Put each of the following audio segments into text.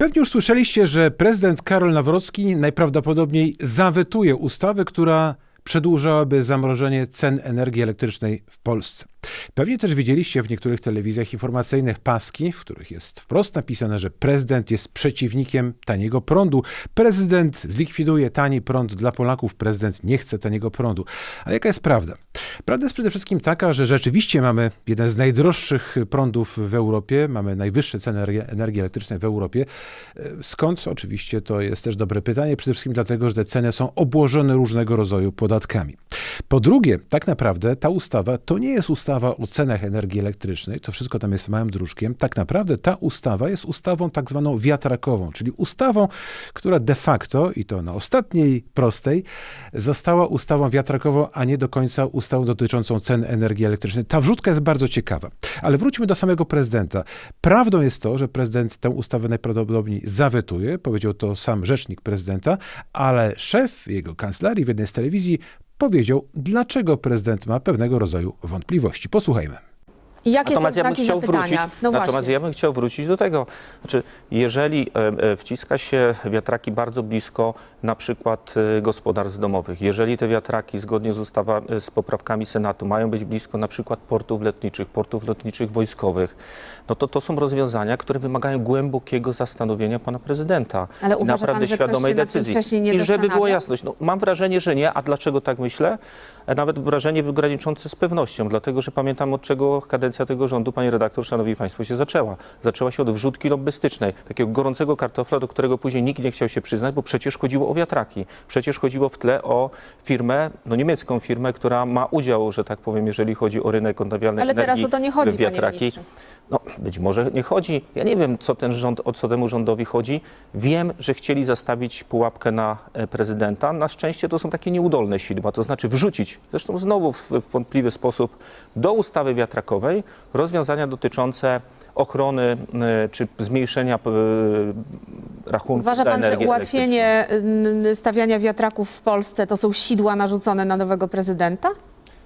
Pewnie już słyszeliście, że prezydent Karol Nawrocki najprawdopodobniej zawetuje ustawę, która przedłużałaby zamrożenie cen energii elektrycznej w Polsce. Pewnie też widzieliście w niektórych telewizjach informacyjnych paski, w których jest wprost napisane, że prezydent jest przeciwnikiem taniego prądu. Prezydent zlikwiduje tani prąd dla Polaków, prezydent nie chce taniego prądu. A jaka jest prawda? Prawda jest przede wszystkim taka, że rzeczywiście mamy jeden z najdroższych prądów w Europie, mamy najwyższe ceny energii- elektrycznej w Europie. E, Skąd? Oczywiście to jest też dobre pytanie, przede wszystkim dlatego, że te ceny są obłożone różnego rodzaju podatkami. Po drugie, tak naprawdę ta ustawa to nie jest ustawa o cenach energii elektrycznej, to wszystko tam jest małym dróżkiem. Tak naprawdę ta ustawa jest ustawą tak zwaną wiatrakową, czyli ustawą, która de facto, i to na ostatniej prostej, została ustawą wiatrakową, a nie do końca ustawą dotyczącą cen energii elektrycznej. Ta wrzutka jest bardzo ciekawa. Ale wróćmy do samego prezydenta. Prawdą jest to, że prezydent tę ustawę najprawdopodobniej zawetuje, powiedział to sam rzecznik prezydenta, ale szef jego kancelarii w jednej z telewizji powiedział, dlaczego prezydent ma pewnego rodzaju wątpliwości. Posłuchajmy. I jakie są Natomiast ja bym chciał zapytania? wrócić, No natomiast właśnie. ja bym chciał wrócić do tego. Znaczy, jeżeli e, e, wciska się wiatraki bardzo blisko na przykład e, gospodarstw domowych, jeżeli te wiatraki zgodnie z, ustawa, z poprawkami Senatu mają być blisko na przykład portów lotniczych, portów lotniczych wojskowych, no to to są rozwiązania, które wymagają głębokiego zastanowienia pana prezydenta. Ale uważa naprawdę pan, że świadomej decyzji. I żeby było zastanawia? jasność, no, mam wrażenie, że nie, a dlaczego tak myślę? Nawet wrażenie graniczące z pewnością, dlatego że pamiętam od czego kadencja tego rządu, panie redaktor, szanowni państwo, się zaczęła. Zaczęła się od wrzutki lobbystycznej, takiego gorącego kartofla, do którego później nikt nie chciał się przyznać, bo przecież chodziło o wiatraki. Przecież chodziło w tle o firmę, no niemiecką firmę, która ma udział, że tak powiem, jeżeli chodzi o rynek odnawialnej Ale energii. teraz o to nie chodzi, wiatraki. No, być może nie chodzi. Ja nie wiem, co ten rząd, o co temu rządowi chodzi. Wiem, że chcieli zastawić pułapkę na e, prezydenta. Na szczęście to są takie nieudolne sidła, to znaczy wrzucić, zresztą znowu w wątpliwy sposób, do ustawy wiatrakowej rozwiązania dotyczące ochrony e, czy zmniejszenia e, rachunków Uważa za pan, że energię ułatwienie y, stawiania wiatraków w Polsce to są sidła narzucone na nowego prezydenta?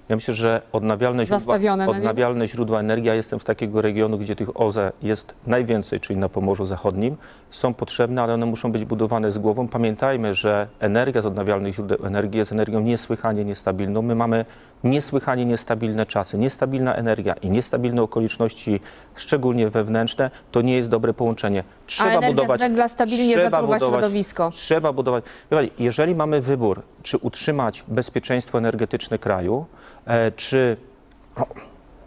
Ja myślę, że odnawialne źródła, Zastawione na niego? odnawialne źródła energii, ja jestem z takiego regionu, gdzie tych OZE jest najwięcej, czyli na Pomorzu Zachodnim, są potrzebne, ale one muszą być budowane z głową. Pamiętajmy, że energia z odnawialnych źródeł energii jest energią niesłychanie niestabilną. My mamy niesłychanie niestabilne czasy. Niestabilna energia i niestabilne okoliczności, szczególnie wewnętrzne, to nie jest dobre połączenie. Trzeba A energia budować, z węgla stabilnie trzeba zatruwa budować- środowisko. Trzeba budować. Jeżeli mamy wybór, czy utrzymać bezpieczeństwo energetyczne kraju, e, czy no,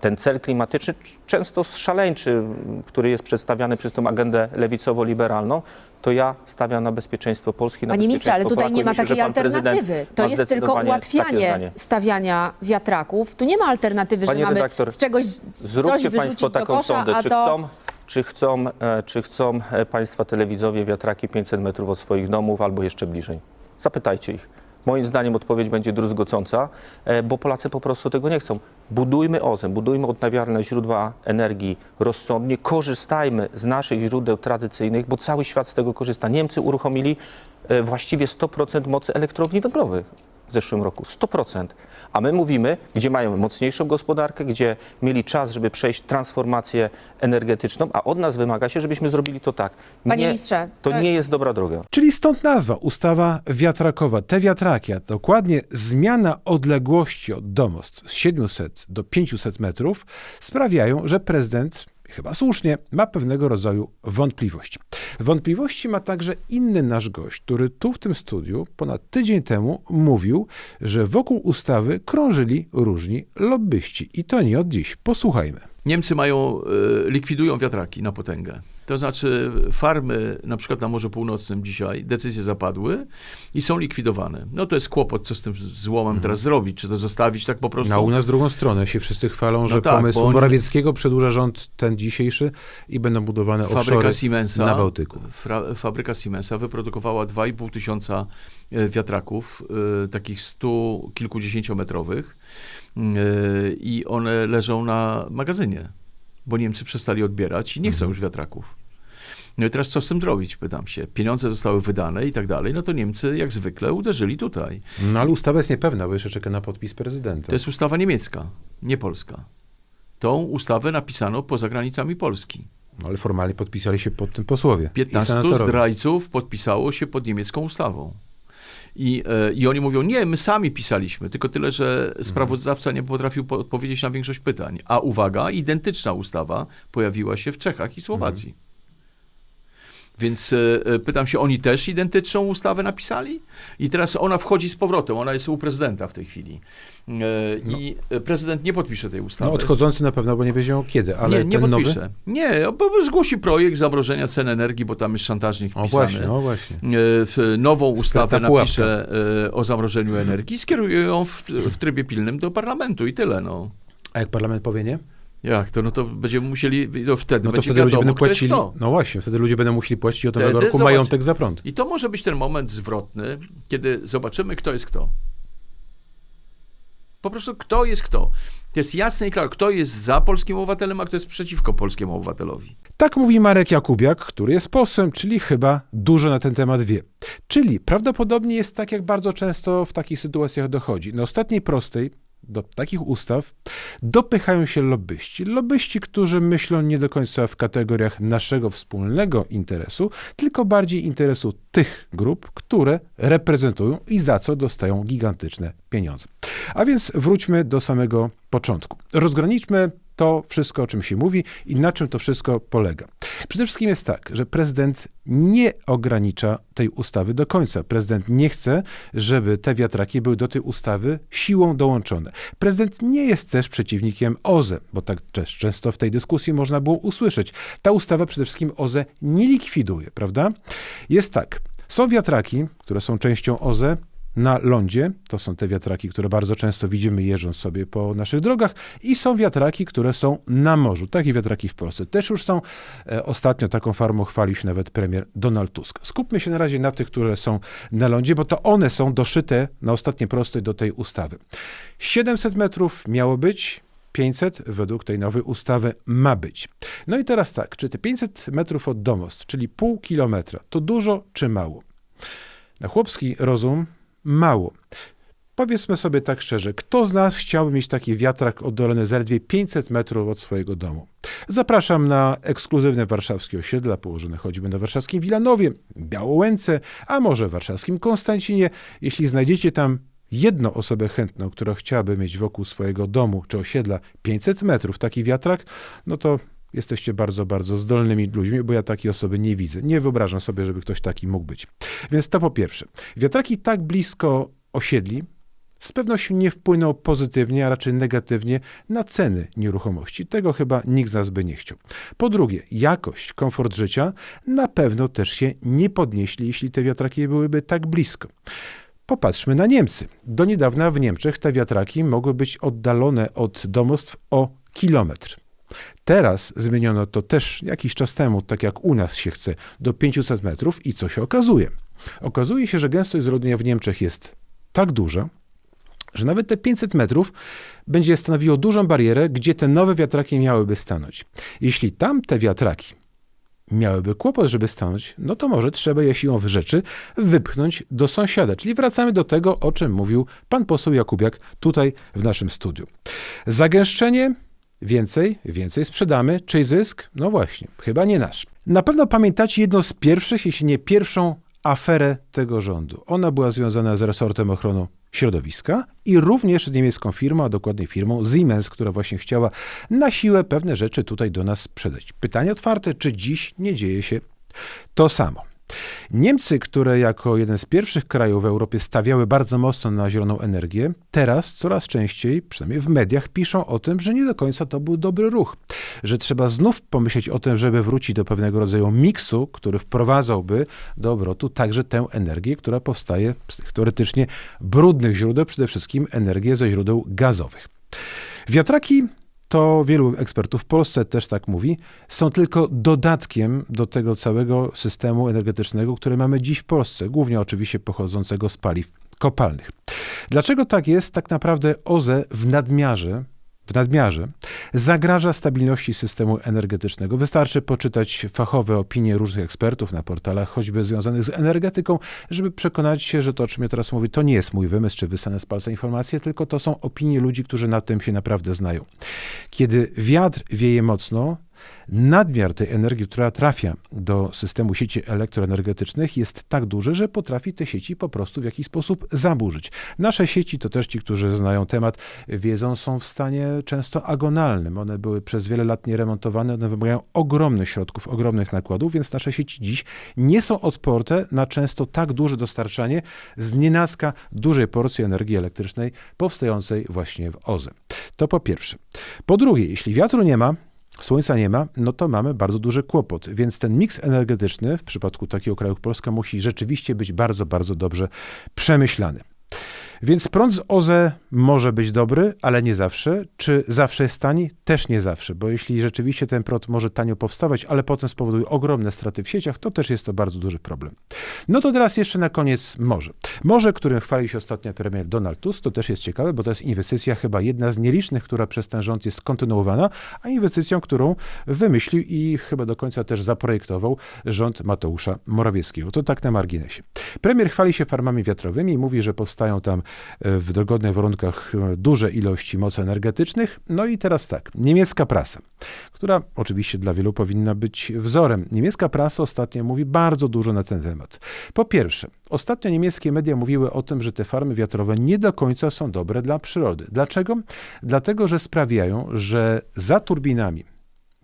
ten cel klimatyczny, często szaleńczy, który jest przedstawiany przez tą agendę lewicowo-liberalną, to ja stawiam na bezpieczeństwo Polski, na Panie ministrze, ale bezpieczeństwo tutaj nie ma takiej alternatywy. To jest tylko ułatwianie stawiania wiatraków. Tu nie ma alternatywy, Panie że mamy redaktor, z czegoś coś Zróbcie wyrzucić Państwo taką kosza, sondę, czy to... chcą, czy chcą, e, czy chcą e, Państwa telewidzowie wiatraki 500 metrów od swoich domów albo jeszcze bliżej. Zapytajcie ich. Moim zdaniem odpowiedź będzie druzgocąca, e, bo Polacy po prostu tego nie chcą. Budujmy OZE, budujmy odnawialne źródła energii rozsądnie, korzystajmy z naszych źródeł tradycyjnych, bo cały świat z tego korzysta. Niemcy uruchomili e, właściwie 100% mocy elektrowni węglowych w zeszłym roku. 100%. A my mówimy, gdzie mają mocniejszą gospodarkę, gdzie mieli czas, żeby przejść transformację energetyczną, a od nas wymaga się, żebyśmy zrobili to tak. Panie nie, ministrze, to e, nie jest dobra droga. Czyli stąd nazwa, ustawa wiatrakowa. Te wiatraki, a dokładnie zmiana odległości od domostw z 700 do 500 metrów sprawiają, że prezydent, chyba słusznie, ma pewnego rodzaju wątpliwości. Wątpliwości ma także inny nasz gość, który tu w tym studiu ponad tydzień temu mówił, że wokół ustawy krążyli różni lobbyści. I to nie od dziś. Posłuchajmy. Niemcy mają, e, likwidują wiatraki na potęgę. To znaczy farmy, na przykład na Morzu Północnym dzisiaj, decyzje zapadły i są likwidowane. No to jest kłopot, co z tym złomem teraz zrobić, czy to zostawić tak po prostu. No, u nas drugą stronę się wszyscy chwalą, że tak, pomysł oni- Morawieckiego przedłuża rząd ten dzisiejszy i będą budowane Fabryka Siemensa, na Bałtyku. Fra, fabryka Siemensa wyprodukowała 2,5 tysiąca e, wiatraków, e, takich stu kilkudziesięciometrowych e, i one leżą na magazynie, bo Niemcy przestali odbierać i nie chcą już wiatraków. No i teraz co z tym zrobić, pytam się. Pieniądze zostały wydane i tak dalej, no to Niemcy jak zwykle uderzyli tutaj. No ale ustawa jest niepewna, bo jeszcze czeka na podpis prezydenta. To jest ustawa niemiecka, nie polska. Tą ustawę napisano poza granicami Polski. No, ale formalnie podpisali się pod tym posłowie. i 15 senatorowie. zdrajców podpisało się pod niemiecką ustawą. I, e, I oni mówią, nie, my sami pisaliśmy, tylko tyle, że sprawozdawca nie potrafił po- odpowiedzieć na większość pytań. A uwaga, identyczna ustawa pojawiła się w Czechach i Słowacji. Więc e, e, pytam się, oni też identyczną ustawę napisali? I teraz ona wchodzi z powrotem, ona jest u prezydenta w tej chwili. E, I e, prezydent nie podpisze tej ustawy. No odchodzący na pewno, bo nie miał kiedy, ale nie, nie ten podpisze. nowy... Nie, bo zgłosi projekt zamrożenia cen energii, bo tam jest szantażnik O wpisany. właśnie, o właśnie. E, w nową ustawę Strata napisze o zamrożeniu energii, skieruje ją w, w trybie pilnym do parlamentu i tyle. No. A jak parlament powie nie? Jak to? No to będziemy musieli, to wtedy No to wtedy ludzie będą jest płacili. No właśnie, wtedy ludzie będą musieli płacić od nowego roku zobacz- majątek za prąd. I to może być ten moment zwrotny, kiedy zobaczymy, kto jest kto. Po prostu kto jest kto. To jest jasne i klare, kto jest za polskim obywatelem, a kto jest przeciwko polskiemu obywatelowi. Tak mówi Marek Jakubiak, który jest posłem, czyli chyba dużo na ten temat wie. Czyli prawdopodobnie jest tak, jak bardzo często w takich sytuacjach dochodzi. Na ostatniej prostej do takich ustaw dopychają się lobbyści. Lobbyści, którzy myślą nie do końca w kategoriach naszego wspólnego interesu, tylko bardziej interesu tych grup, które reprezentują i za co dostają gigantyczne pieniądze. A więc wróćmy do samego początku. Rozgraniczmy to wszystko, o czym się mówi i na czym to wszystko polega. Przede wszystkim jest tak, że prezydent nie ogranicza tej ustawy do końca. Prezydent nie chce, żeby te wiatraki były do tej ustawy siłą dołączone. Prezydent nie jest też przeciwnikiem OZE, bo tak często w tej dyskusji można było usłyszeć. Ta ustawa przede wszystkim OZE nie likwiduje, prawda? Jest tak, są wiatraki, które są częścią OZE, na lądzie. To są te wiatraki, które bardzo często widzimy jeżdżąc sobie po naszych drogach. I są wiatraki, które są na morzu. Takie wiatraki w Polsce też już są. E, Ostatnio taką farmą chwalił się nawet premier Donald Tusk. Skupmy się na razie na tych, które są na lądzie, bo to one są doszyte na ostatnie prostej do tej ustawy. 700 metrów miało być, 500 według tej nowej ustawy ma być. No i teraz tak, czy te 500 metrów od domostw, czyli pół kilometra, to dużo czy mało? Na chłopski rozum mało. Powiedzmy sobie tak szczerze, kto z nas chciałby mieć taki wiatrak oddalony zaledwie 500 metrów od swojego domu? Zapraszam na ekskluzywne warszawskie osiedla, położone choćby na warszawskim Wilanowie, Białołęce, a może warszawskim Konstancinie. Jeśli znajdziecie tam jedną osobę chętną, która chciałaby mieć wokół swojego domu czy osiedla 500 metrów taki wiatrak, no to jesteście bardzo, bardzo zdolnymi ludźmi, bo ja takiej osoby nie widzę. Nie wyobrażam sobie, żeby ktoś taki mógł być. Więc to po pierwsze. Wiatraki tak blisko osiedli z pewnością nie wpłyną pozytywnie, a raczej negatywnie na ceny nieruchomości. Tego chyba nikt z nas by nie chciał. Po drugie, jakość, komfort życia na pewno też się nie podnieśli, jeśli te wiatraki byłyby tak blisko. Popatrzmy na Niemcy. Do niedawna w Niemczech te wiatraki mogły być oddalone od domostw o kilometr. Teraz zmieniono to też jakiś czas temu, tak jak u nas się chce, do 500 metrów i co się okazuje? Okazuje się, że gęstość zaludnienia w Niemczech jest tak duża, że nawet te 500 metrów będzie stanowiło dużą barierę, gdzie te nowe wiatraki miałyby stanąć. Jeśli tam te wiatraki miałyby kłopot, żeby stanąć, no to może trzeba je siłą rzeczy wypchnąć do sąsiada. Czyli wracamy do tego, o czym mówił pan poseł Jakubiak tutaj w naszym studiu. Zagęszczenie Więcej, więcej sprzedamy. Czyj zysk? No właśnie, chyba nie nasz. Na pewno pamiętacie jedną z pierwszych, jeśli nie pierwszą aferę tego rządu. Ona była związana z resortem ochrony środowiska i również z niemiecką firmą, a dokładnie firmą Siemens, która właśnie chciała na siłę pewne rzeczy tutaj do nas sprzedać. Pytanie otwarte, czy dziś nie dzieje się to samo? Niemcy, które jako jeden z pierwszych krajów w Europie stawiały bardzo mocno na zieloną energię, teraz coraz częściej, przynajmniej w mediach, piszą o tym, że nie do końca to był dobry ruch. Że trzeba znów pomyśleć o tym, żeby wrócić do pewnego rodzaju miksu, który wprowadzałby do obrotu także tę energię, która powstaje z tych teoretycznie brudnych źródeł, przede wszystkim energię ze źródeł gazowych. Wiatraki to wielu ekspertów w Polsce też tak mówi, są tylko dodatkiem do tego całego systemu energetycznego, który mamy dziś w Polsce, głównie oczywiście pochodzącego z paliw kopalnych. Dlaczego tak jest? Tak naprawdę OZE w nadmiarze w nadmiarze zagraża stabilności systemu energetycznego. Wystarczy poczytać fachowe opinie różnych ekspertów na portalach, choćby związanych z energetyką, żeby przekonać się, że to, o czym ja teraz mówię, to nie jest mój wymysł czy wysane z palca informacje, tylko to są opinie ludzi, którzy na tym się naprawdę znają. Kiedy wiatr wieje mocno, nadmiar tej energii, która trafia do systemu sieci elektroenergetycznych jest tak duży, że potrafi te sieci po prostu w jakiś sposób zaburzyć. Nasze sieci, to też ci, którzy znają temat, wiedzą, są w stanie często agonalnym. One były przez wiele lat nieremontowane, one wymagają ogromnych środków, ogromnych nakładów, więc nasze sieci dziś nie są odporne na często tak duże dostarczanie z nienacka dużej porcji energii elektrycznej powstającej właśnie w OZE. To po pierwsze. Po drugie, jeśli wiatru nie ma, Słońca nie ma, no to mamy bardzo duży kłopot, więc ten miks energetyczny w przypadku takiego kraju jak Polska musi rzeczywiście być bardzo, bardzo dobrze przemyślany. Więc prąd z OZE może być dobry, ale nie zawsze. Czy zawsze jest tani? Też nie zawsze, bo jeśli rzeczywiście ten prąd może tanio powstawać, ale potem spowoduje ogromne straty w sieciach, to też jest to bardzo duży problem. No to teraz jeszcze na koniec morze. Morze, którym chwalił się ostatnio premier Donald Tusk, to też jest ciekawe, bo to jest inwestycja chyba jedna z nielicznych, która przez ten rząd jest kontynuowana, a inwestycją, którą wymyślił i chyba do końca też zaprojektował rząd Mateusza Morawieckiego. To tak na marginesie. Premier chwali się farmami wiatrowymi mówi, że powstają tam w dogodnych warunkach e, duże ilości mocy energetycznych. No i teraz tak, niemiecka prasa, która oczywiście dla wielu powinna być wzorem. Niemiecka prasa ostatnio mówi bardzo dużo na ten temat. Po pierwsze, ostatnio niemieckie media mówiły o tym, że te farmy wiatrowe nie do końca są dobre dla przyrody. Dlaczego? Dlatego, że sprawiają, że za turbinami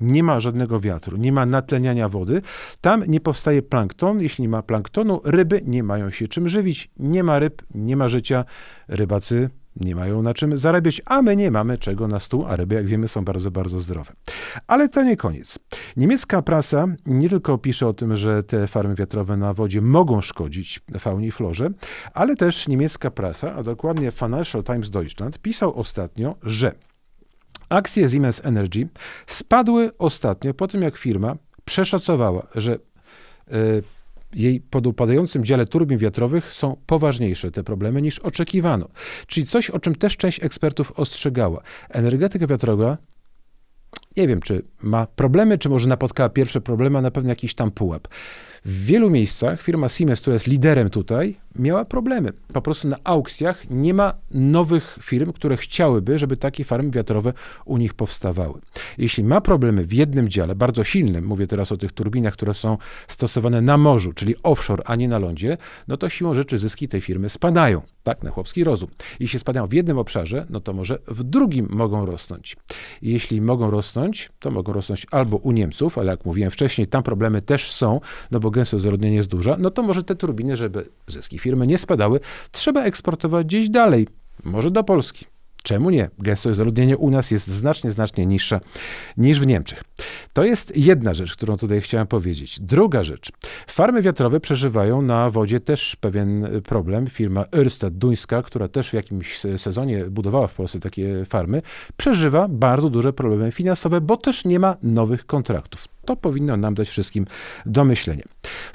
nie ma żadnego wiatru, nie ma natleniania wody, tam nie powstaje plankton. Jeśli nie ma planktonu, ryby nie mają się czym żywić. Nie ma ryb, nie ma życia. Rybacy nie mają na czym zarabiać, a my nie mamy czego na stół, a ryby, jak wiemy, są bardzo, bardzo zdrowe. Ale to nie koniec. Niemiecka prasa nie tylko pisze o tym, że te farmy wiatrowe na wodzie mogą szkodzić faunie i florze, ale też niemiecka prasa, a dokładnie Financial Times Deutschland, pisał ostatnio, że Akcje Siemens Energy spadły ostatnio po tym, jak firma przeszacowała, że e, jej podupadającym dziale turbin wiatrowych są poważniejsze te problemy niż oczekiwano. Czyli coś, o czym też część ekspertów ostrzegała. Energetyka wiatrowa nie wiem, czy ma problemy, czy może napotkała pierwsze problemy, a na pewno jakiś tam pułap. W wielu miejscach firma Siemens, która jest liderem tutaj, miała problemy. Po prostu na aukcjach nie ma nowych firm, które chciałyby, żeby takie farmy wiatrowe u nich powstawały. Jeśli ma problemy w jednym dziale, bardzo silnym, mówię teraz o tych turbinach, które są stosowane na morzu, czyli offshore, a nie na lądzie, no to siłą rzeczy zyski tej firmy spadają. Tak, na chłopski rozum. Jeśli spadają w jednym obszarze, no to może w drugim mogą rosnąć. Jeśli mogą rosnąć, to mogą rosnąć albo u Niemców, ale jak mówiłem wcześniej, tam problemy też są, no bo gęstość zaludnienia jest duża, no to może te turbiny, żeby zyski firmy nie spadały, trzeba eksportować gdzieś dalej, może do Polski. Czemu nie? Gęstość zaludnienia u nas jest znacznie, znacznie niższa niż w Niemczech. To jest jedna rzecz, którą tutaj chciałem powiedzieć. Druga rzecz. Farmy wiatrowe przeżywają na wodzie też pewien problem. Firma Ørsted duńska, która też w jakimś sezonie budowała w Polsce takie farmy, przeżywa bardzo duże problemy finansowe, bo też nie ma nowych kontraktów. To powinno nam dać wszystkim do myślenia.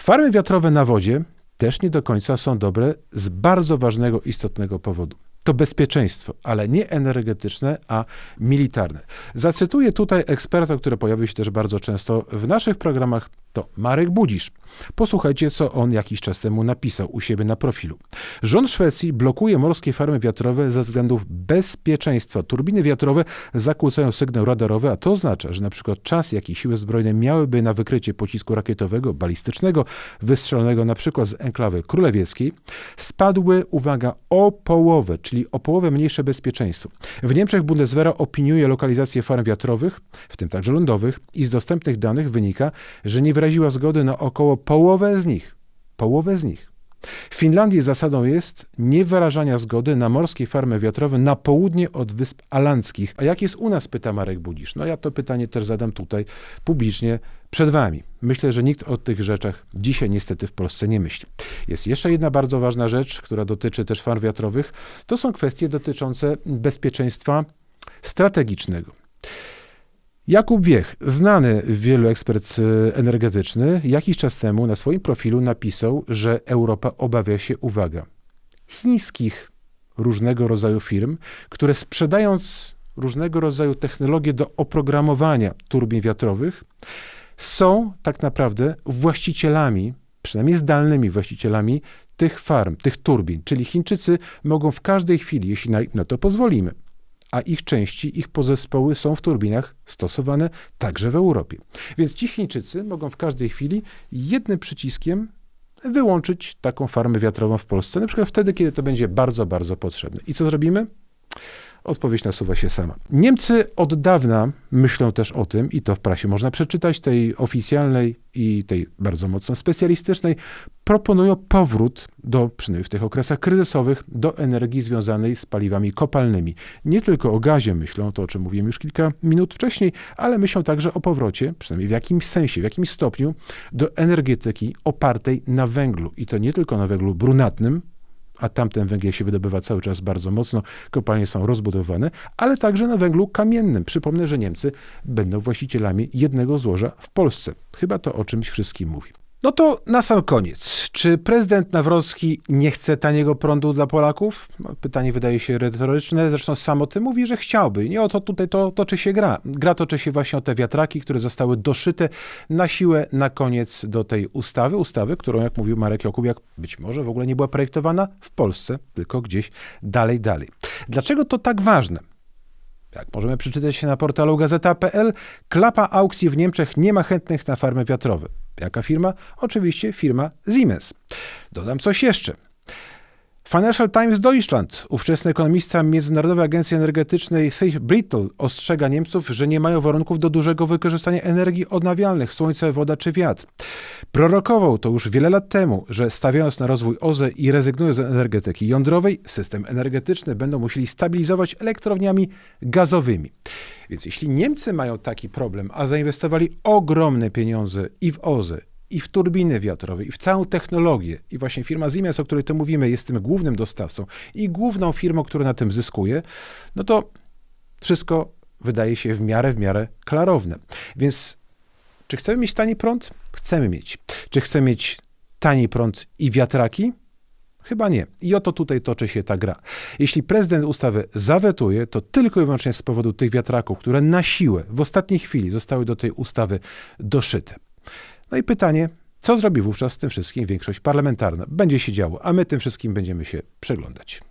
Farmy wiatrowe na wodzie też nie do końca są dobre z bardzo ważnego, istotnego powodu to bezpieczeństwo, ale nie energetyczne, a militarne. Zacytuję tutaj eksperta, który pojawił się też bardzo często w naszych programach, to Marek Budzisz. Posłuchajcie, co on jakiś czas temu napisał u siebie na profilu. Rząd Szwecji blokuje morskie farmy wiatrowe ze względów bezpieczeństwa. Turbiny wiatrowe zakłócają sygnał radarowy, a to oznacza, że na przykład czas, jaki siły zbrojne miałyby na wykrycie pocisku rakietowego, balistycznego, wystrzelonego na przykład z enklawy królewieckiej, spadły, uwaga, o połowę, czyli o połowę mniejsze bezpieczeństwo. W Niemczech Bundeswehra opiniuje lokalizację farm wiatrowych, w tym także lądowych, i z dostępnych danych wynika, że nie wyraziła zgody na około połowę z nich. Połowę z nich. W Finlandii zasadą jest niewyrażania zgody na morskie farmy wiatrowe na południe od Wysp Alandzkich. A jak jest u nas, pyta Marek Budzisz. No ja to pytanie też zadam tutaj publicznie przed wami. Myślę, że nikt o tych rzeczach dzisiaj niestety w Polsce nie myśli. Jest jeszcze jedna bardzo ważna rzecz, która dotyczy też farm wiatrowych. To są kwestie dotyczące bezpieczeństwa strategicznego. Jakub Wiech, znany wielu ekspert e, energetyczny, jakiś czas temu na swoim profilu napisał, że Europa obawia się, uwaga, chińskich różnego rodzaju firm, które sprzedając różnego rodzaju technologie do oprogramowania turbin wiatrowych, są tak naprawdę właścicielami, przynajmniej zdalnymi właścicielami tych farm, tych turbin. Czyli Chińczycy mogą w każdej chwili, jeśli na, na to pozwolimy, a ich części, ich pozespoły są w turbinach stosowane także w Europie. Więc ci Chińczycy mogą w każdej chwili jednym przyciskiem wyłączyć taką farmę wiatrową w Polsce, na przykład wtedy, kiedy to będzie bardzo, bardzo potrzebne. I co zrobimy? Odpowiedź nasuwa się sama. Niemcy od dawna myślą też o tym, i to w prasie można przeczytać, tej oficjalnej i tej bardzo mocno specjalistycznej, proponują powrót do, przynajmniej w tych okresach kryzysowych, do energii związanej z paliwami kopalnymi. Nie tylko o gazie myślą, to o czym mówiłem już kilka minut wcześniej, ale myślą także o powrocie, przynajmniej w jakimś sensie, w jakimś stopniu, do energetyki opartej na węglu. I to nie tylko na węglu brunatnym, a tamten węgiel się wydobywa cały czas bardzo mocno, kopalnie są rozbudowane, ale także na węglu kamiennym. Przypomnę, że Niemcy będą właścicielami jednego złoża w Polsce. Chyba to o czymś wszystkim mówi. No to na sam koniec. Czy prezydent Nawrocki nie chce taniego prądu dla Polaków? Pytanie wydaje się retoryczne, zresztą sam o tym mówi, że chciałby. Nie o to tutaj to toczy się gra. Gra toczy się właśnie o te wiatraki, które zostały doszyte na siłę na koniec do tej ustawy. Ustawy, którą, jak mówił Marek Jakubiak, być może w ogóle nie była projektowana w Polsce, tylko gdzieś dalej, dalej. Dlaczego to tak ważne? Jak możemy przeczytać się na portalu gazeta.pl, klapa aukcji w Niemczech nie ma chętnych na farmy wiatrowe. Jaka firma? Oczywiście firma Siemens. Dodam coś jeszcze. Financial Times Deutschland, ówczesny ekonomista Międzynarodowej Agencji Energetycznej Thich Brittle ostrzega Niemców, że nie mają warunków do dużego wykorzystania energii odnawialnych, słońce, woda czy wiatr. Prorokował to już wiele lat temu, że stawiając na rozwój OZE i rezygnując z energetyki jądrowej, system energetyczny będą musieli stabilizować elektrowniami gazowymi. Więc jeśli Niemcy mają taki problem, a zainwestowali ogromne pieniądze i w OZE, i w turbiny wiatrowe, i w całą technologię. I właśnie firma Siemens, o której tu mówimy, jest tym głównym dostawcą i główną firmą, która na tym zyskuje, no to wszystko wydaje się w miarę, w miarę klarowne. Więc czy chcemy mieć tani prąd? Chcemy mieć. Czy chcemy mieć tani prąd i wiatraki? Chyba nie. I oto tutaj toczy się ta gra. Jeśli prezydent ustawę zawetuje, to tylko i wyłącznie z powodu tych wiatraków, które na siłę w ostatniej chwili zostały do tej ustawy doszyte. No i pytanie, co zrobi wówczas z tym wszystkim większość parlamentarna? Będzie się działo, a my tym wszystkim będziemy się przeglądać.